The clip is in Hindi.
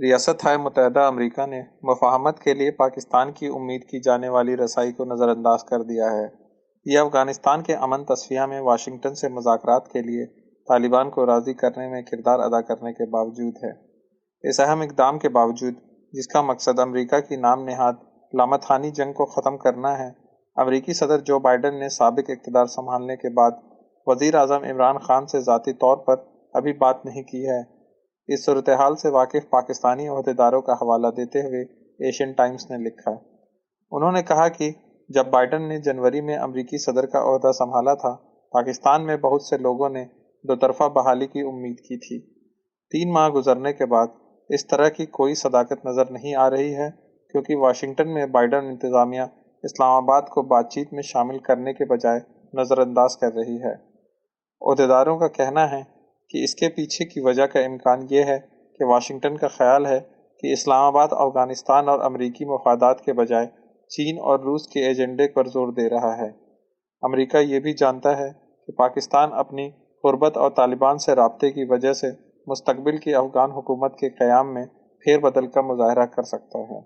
रियासत मुतहदा अमरीका ने मफाहमत के लिए पाकिस्तान की उम्मीद की जाने वाली रसाई को नज़रअंदाज कर दिया है। यह अफ़गानिस्तान के अमन तस्फिया में वाशिंगटन से मुजाकरात के लिए तालिबान को राज़ी करने में किरदार अदा करने के बावजूद है। इस अहम इकदाम के बावजूद, जिसका मकसद अमरीका की नाम नहाद लामतहानी जंग को ख़त्म करना है, अमरीकी सदर जो बाइडन ने सबक इकतदार संभालने के बाद वज़ीर अजम इमरान खान से ज़ाती तौर पर अभी बात नहीं की है। इस सूरत हाल से वाकिफ पाकिस्तानी अहदेदारों का हवाला देते हुए एशियन टाइम्स ने लिखा। उन्होंने कहा कि जब बाइडन ने जनवरी में अमरीकी सदर का अहदा संभाला था, पाकिस्तान में बहुत से लोगों ने दोतरफा बहाली की उम्मीद की थी। तीन माह गुजरने के बाद इस तरह की कोई सदाकत नज़र नहीं आ रही है, क्योंकि वाशिंगटन में बाइडन इंतज़ामिया इस्लामाबाद को बातचीत में शामिल करने के बजाय नज़रअंदाज कर रही है। अहदेदारों का कहना है कि इसके पीछे की वजह का इम्कान ये है कि वाशिंगटन का ख्याल है कि इस्लामाबाद, अफ़गानिस्तान और अमरीकी मफादात के बजाय चीन और रूस के एजेंडे पर ज़ोर दे रहा है। अमरीका ये भी जानता है कि पाकिस्तान अपनी गुरबत और तालिबान से रबते की वजह से मुस्तबिल की अफगान हुकूमत के क़्याम में फेरबदल का मुजाहरा कर सकता है।